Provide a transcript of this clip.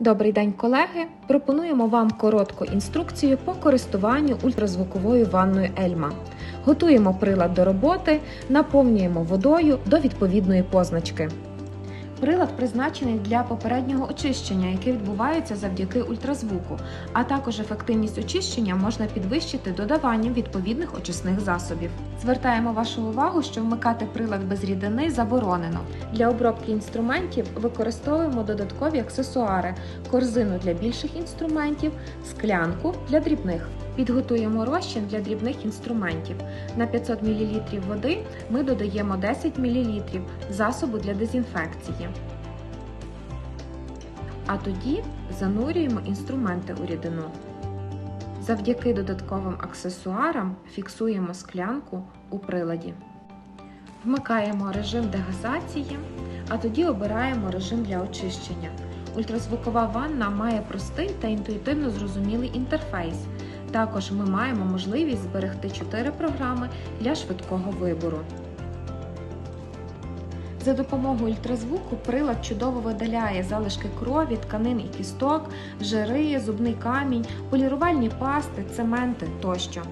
Добрий день, колеги! Пропонуємо вам коротку інструкцію по користуванню ультразвуковою ванною Ельма. Готуємо прилад до роботи, наповнюємо водою до відповідної позначки. Прилад призначений для попереднього очищення, яке відбувається завдяки ультразвуку, а також ефективність очищення можна підвищити додаванням відповідних очисних засобів. Звертаємо вашу увагу, що вмикати прилад без рідини заборонено. Для обробки інструментів використовуємо додаткові аксесуари, корзину для більших інструментів, склянку для дрібних. Підготуємо розчин для дрібних інструментів. На 500 мл води ми додаємо 10 мл засобу для дезінфекції. А тоді занурюємо інструменти у рідину. Завдяки додатковим аксесуарам фіксуємо склянку у приладі. Вмикаємо режим дегазації, а тоді обираємо режим для очищення. Ультразвукова ванна має простий та інтуїтивно зрозумілий інтерфейс. Також ми маємо можливість зберегти 4 програми для швидкого вибору. За допомогою ультразвуку прилад чудово видаляє залишки крові, тканин і кісток, жири, зубний камінь, полірувальні пасти, цементи тощо.